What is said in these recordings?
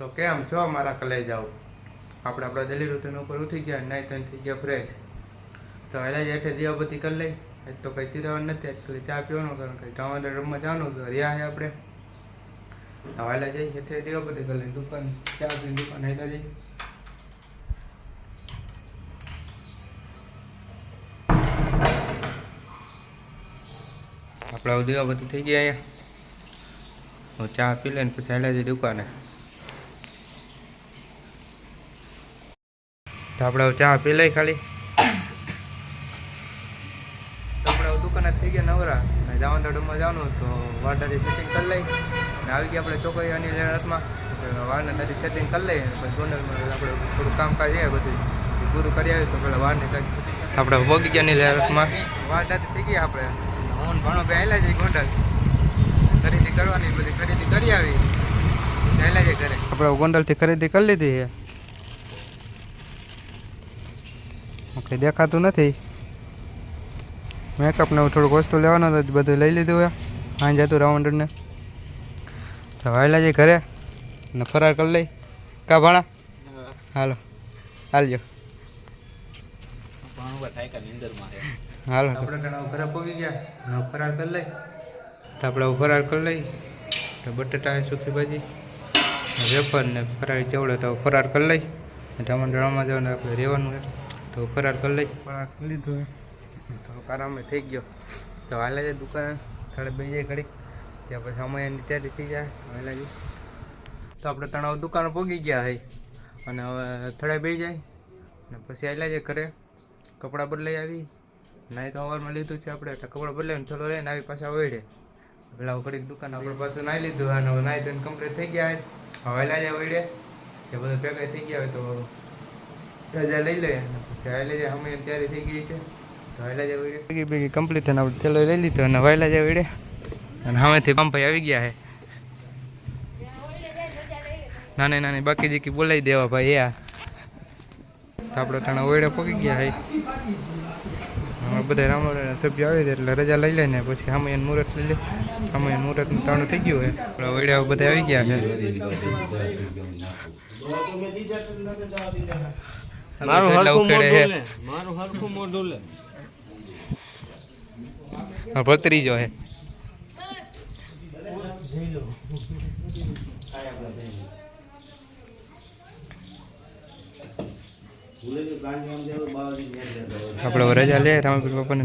તો કેમ છો મારા કલે જાઓ આપણે આપણા ડેલી રૂટીન ઉપર ઉઠી ગયા, નાઈ ધોઈને થઈ ગયા ફ્રેશ તો પહેલાં જ હેઠે દીવાબત્તી કરી લઈ. આજ તો કંઈ સિરાવાનું નથી, આજ ચા પીવાનું કારણ કે ટમાટર રમવા જવાનું તો રહ્યા છે આપણે. તો વહેલા જઈ હેઠે દીવાબત્તી કરી લઈ, દુકાન, ચા પીને દુકાન હેઠે જઈ. આપણે દીવાબત્તી થઈ ગયા અહીંયા. હું ચા પી લઈને પછી હેલા જઈ દુકાને. તો આપણે ચા પી લઈ ખાલી. આપણે દુકાન જ થઈ ગયા નવરા. અને જવાનું તો ડમમાં જવાનું તો વાડાથી સેટિંગ કરી લઈ. અને આવી ગયા આપણે ચોકડીયાની હાથમાં વારને તારી સેટિંગ કરી લઈએ પછી ગોંડલમાં આપણે થોડું કામકાજ છે બધું પૂરું કરી આવ્યું તો પેલા વારને આપણે અનિલ હાથમાં વાર ત્યાંથી થઈ ગયા આપણે. હું ભણો પહેલા જઈ ગોંડલ. ખરીદી કરવાની બધી ખરીદી કરી આવી. પહેલા જઈ ઘરે. આપણે ગોંડલથી ખરીદી કરી લીધી છે. ઓકે દેખાતું નથી. મેકઅપને હું થોડુંક વસ્તુ લેવાનો હતો બધું લઈ લીધું હોય. હાં જતું રાઉન્ડરને તો વાયલા જઈ ઘરે ને ફરાર કરી લઈ કા ભાણા? હાલો. હાલજો. હાલો ઘરે પગી ગયા. ને ફરાર કરી લઈ તો આપણે ફરાર કરી લઈ તો બટેટા સુકી ભાજી. વેફર ને ફરાળી ચવડે તો ફરાર કરી લઈ રમવા જવાનું આપણે રહેવાનું તો ફરાર કરી લઈ. ફરાર કરી લીધું થોડોક આરામે થઈ ગયો. તો હાલે છે દુકાન. થોડે બે જાય ઘડીક. ત્યાં પછી સમયની તૈયારી થઈ જાય. હાલે તો આપણે તણાવ દુકાન પહોંચી ગયા હઈ અને હવે થોડે બે જાય. અને પછી હાલે છે ઘરે. કપડાં બદલાઈ આવી. નાહી તો અવારમાં લીધું છે આપણે. એટલે કપડાં બદલાવીને થોડો લઈને આવી પાછા વળે. પેલા ઘડીક દુકાન આપણે પાછું નાહી લીધું અને હવે નાઈ ધોઈને કમ્પ્લીટ થઈ ગયા હવે લાજે વળે. એ બધું ભેગા થઈ ગયા હોય તો રજા લઈ લે. અને હાલે જાય અમે તૈયારી થઈ ગઈ છે. તો ભેગી કમ્પ્લીટ થઈને આપણે લઈ લીધો અને વાયલા જાય વળે અને સામેથી પંપાઈ આવી ગયા છે. નાની નાની બાકી જીકી બોલાવી દેવા ભાઈ યા આપણે તણા ઓયડે પકી ગયા હે હવે બધા રામવાળાના સભ્ય આવી દે એટલે રજા લઈ લે ને પછી સામે મુહૂર્ત લઈ લે. સામે મુહૂર્તનું ટાણું થઈ ગયું હોય આપણે બધા આવી ગયા મારું હરખું મોઢું લે મારું હરખું મોઢું લે. આ ભત્રીજો છે આપણે હવે રજા લે રામાપીર બાપાને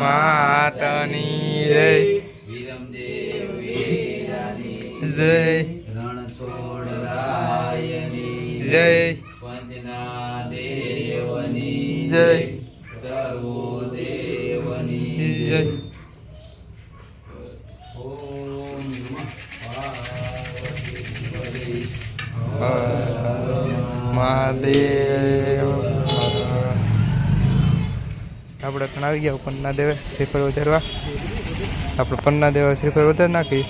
માતાની જય. વિરમદેવ વીરાની જય. રણછોડરાયની જય. પંચના દેવની જય. સર્વોદેવની જય. પણ આવી ગયા પન્ના દેવે શ્રીફળ વધારવા. આપણે પન્ના દેવા શ્રીફળ વધારી નાખી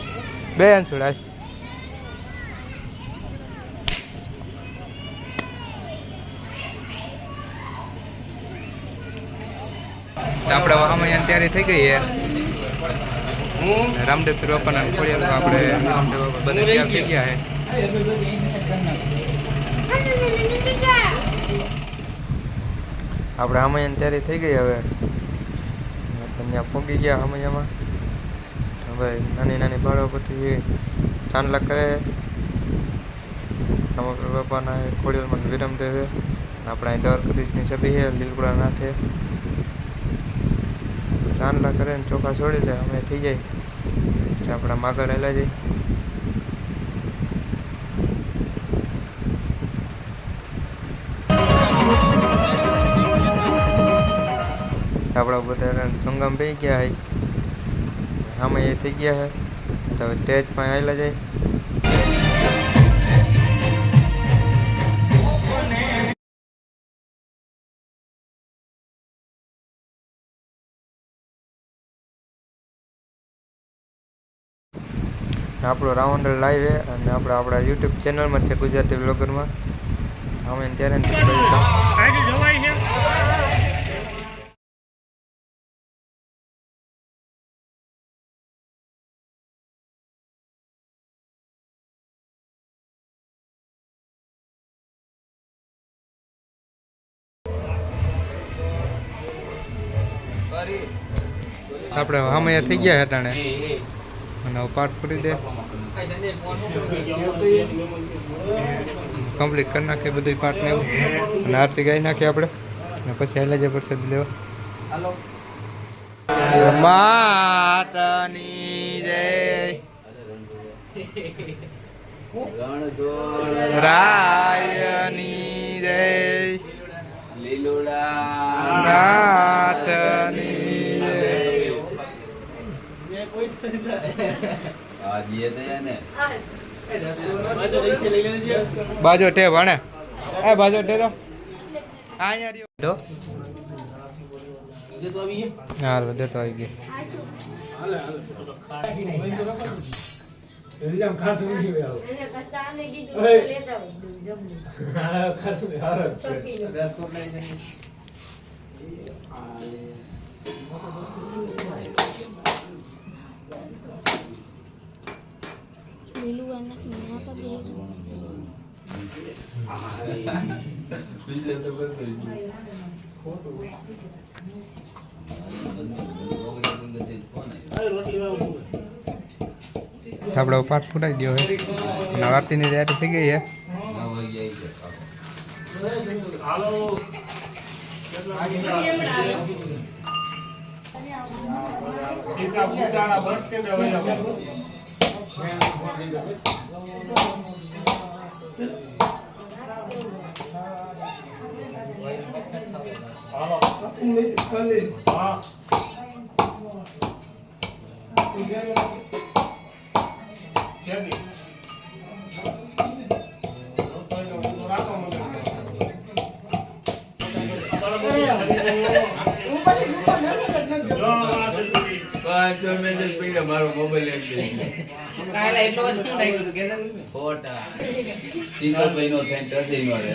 બે છોડાય આપણે વાહમૈયાની તૈયારી થઈ ગઈ છે રામદેવ પીર બાપાના તો આપણે રામદેવ બધા તૈયાર થઈ ગયા છે આપણે આમૈયાની તૈયારી થઈ ગઈ હવે. ત્યાં પોગી ગયા આમૈયામાં હવે નાની નાની બાળકો પછી ચાંદલા કરે. સમગ્ર બાપાના ખોડિયારમાં વિરમ દેવે આપણા અહીં દ્વારકાધીશની છબી છે લીલપુરા નાથે. ચાંદલા કરે ને ચોખા છોડી દે, અમે થઈ જાય. પછી આપણા માગળ હેલા જઈ આપણા બધા સંગમ પી ગયા હે. આમાં એ થઈ ગયા હે. તો હવે તેજ પણ આવેલા જાય. આપણો રાઉન્ડર લાઈવ છે અને આપણે આપણા યુટ્યુબ ચેનલમાં છે ગુજરાતી બ્લોગરમાં અમે ત્યારે આપણે આમાં થઈ ગયા હેટાણે અને પાઠ પૂરી દે. કમ્પ્લીટ કરી નાખીએ બધું પાઠ ને એવું. અને આરતી ગાઈ નાખીએ આપણે. અને પછી હેલે જે પ્રસાદ લેવા. માતાની જય. રાયની જય. લીલુડા. નાથની બાજો ટે ભણે એ બાજો ટે તો. અહીંયા રહ્યો. દો હાલો દેતો આવી ગઈ લીલું અનાજ નાના પગે આપણે પાઠ પૂરાઈ ગયો હે અને આરતીની તૈયારી થઈ ગઈ હે નવ વાગ્યા છે બસ સ્ટેન્ડ હવે હા પાંચ મેસેજ પડ્યા મારો મોબાઈલ એમ ખોટા. સીસો ભાઈ નો થઈને ટસી નો રહે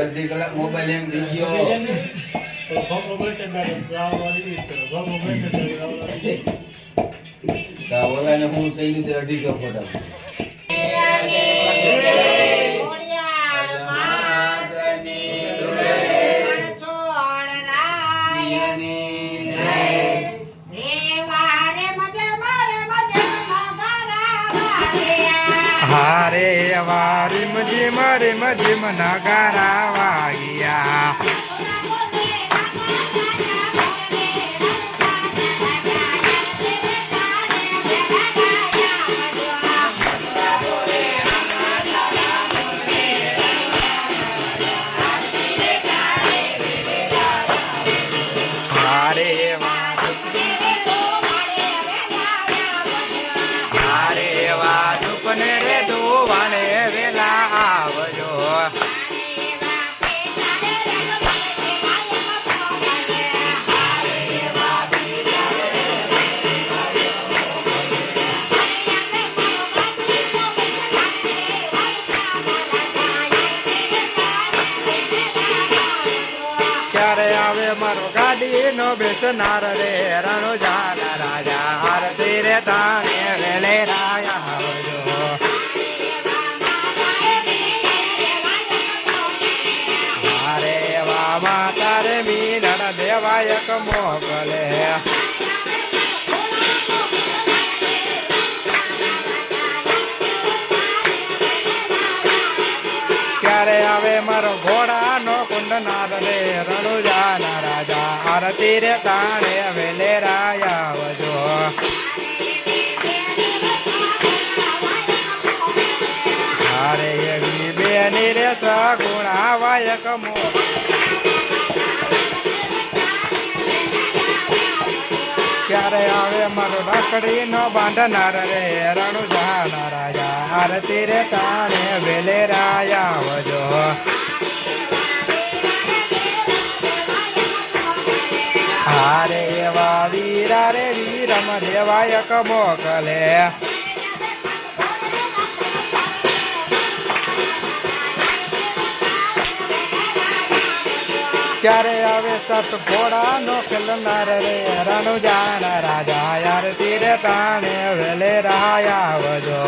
અડધી કલાક મોબાઈલ એમ થઈ ગયો. તા ઓલાને હું સહી રીતે અઢીસો ફોટા મારે મજે નગારા વાગ્યા. નો બેસનાર રે, રણુ જાન રાજા આરતી રે તાણે વેલે રાયા આવજો. વા માતા રે મીન દેવાયક મોકલે. આરતી રે તાણે વેલે રાયા આવજો અરે એવી બેની રે સગુણાવાય કમો ક્યારે આવે મારો ડાકડી નો બાંધનાર રે? રણુજાના રાજા આરતી રે તાણે વેલેરાયા વજો હારે વીરા રે વીરમ દેવાયક મોકલે ક્યારે આવે સત ઘોડા નો ખેલનાર રે? રણુ જાન રાજા યાર તીરે તાણે વેલે રાયા આવજો.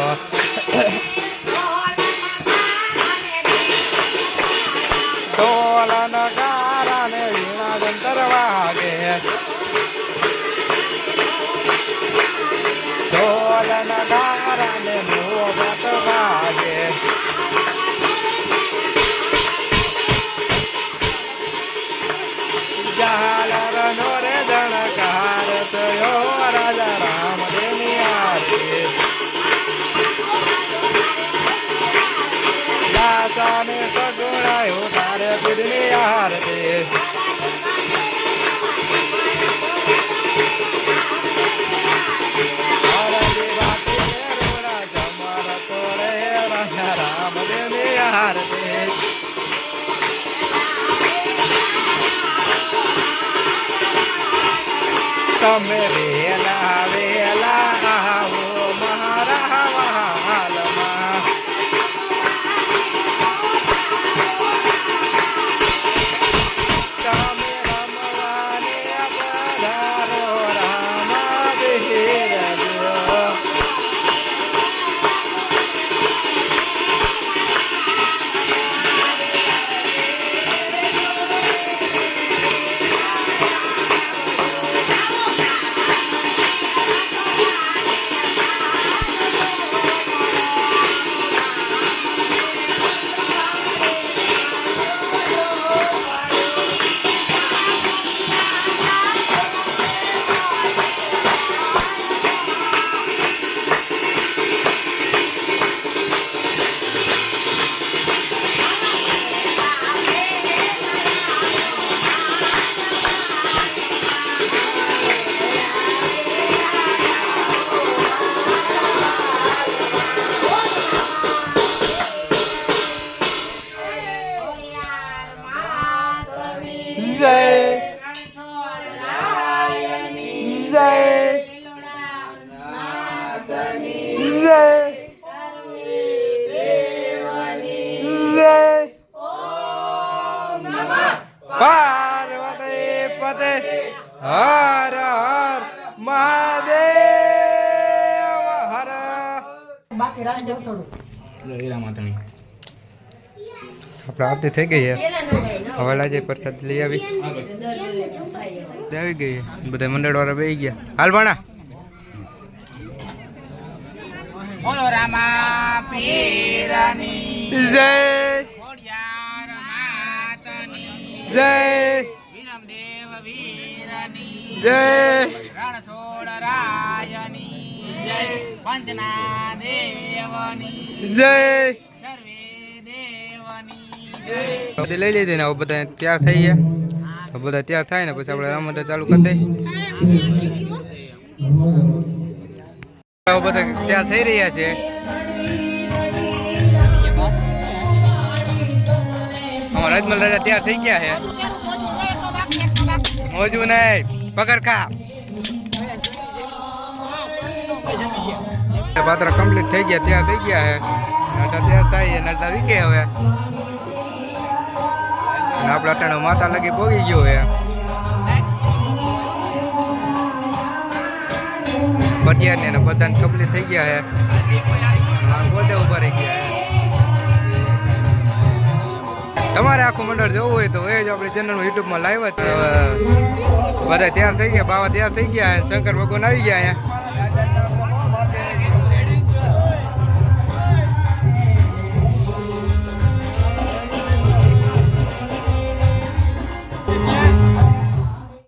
નગારા ને વાગે ઢોલ નગારા ને મોગત વાગે. તમે વેલા જય. જય. પાર્વતી પતે. હર હર મહાદેવ હર આપણે આરતી થઈ ગઈ હવે લાજે પ્રસાદ લઈ આવી. આવી ગઈ. બધા મંડળ વાળા બે ગયા. હાલ ભાણા. બોલો રામા પીરની જય ખોડિયાર માતની જય વિરમદેવ વીરની જય રણછોડ રાયની જય પંચના દેવની જય સર્વે દેવની બધી લઈ લીધી ને બધા તૈયાર થઈ ગયા બધા તૈયાર થાય ને પછી આપણે રામ મંદિર ચાલુ કરી દઈએ. બધા તૈયાર થઈ રહ્યા છે. અમારા રાજમલ રાજા તૈયાર થઈ ગયા છે. મોજું નહીં પગરખા પાત્ર કમ્પ્લીટ થઈ ગયા તૈયાર થઈ ગયા છે. નડતા તૈયાર થાય છે નટા વીકે હવે. આપણા ટાણો માતા લગી પોગી ગયો હે પટિયા ને બધાને કમ્પ્લીટ થઈ ગયા હે. ગોદે ઊભા રહી ગયા તમારે આખું મંડળ જોવું હોય તો એ જ આપણી ચેનલમાં યુટ્યુબમાં લાઈવ જ બધા તૈયાર થઈ ગયા, બાવા તૈયાર થઈ ગયા અને શંકર ભગવાન આવી ગયા અહીંયા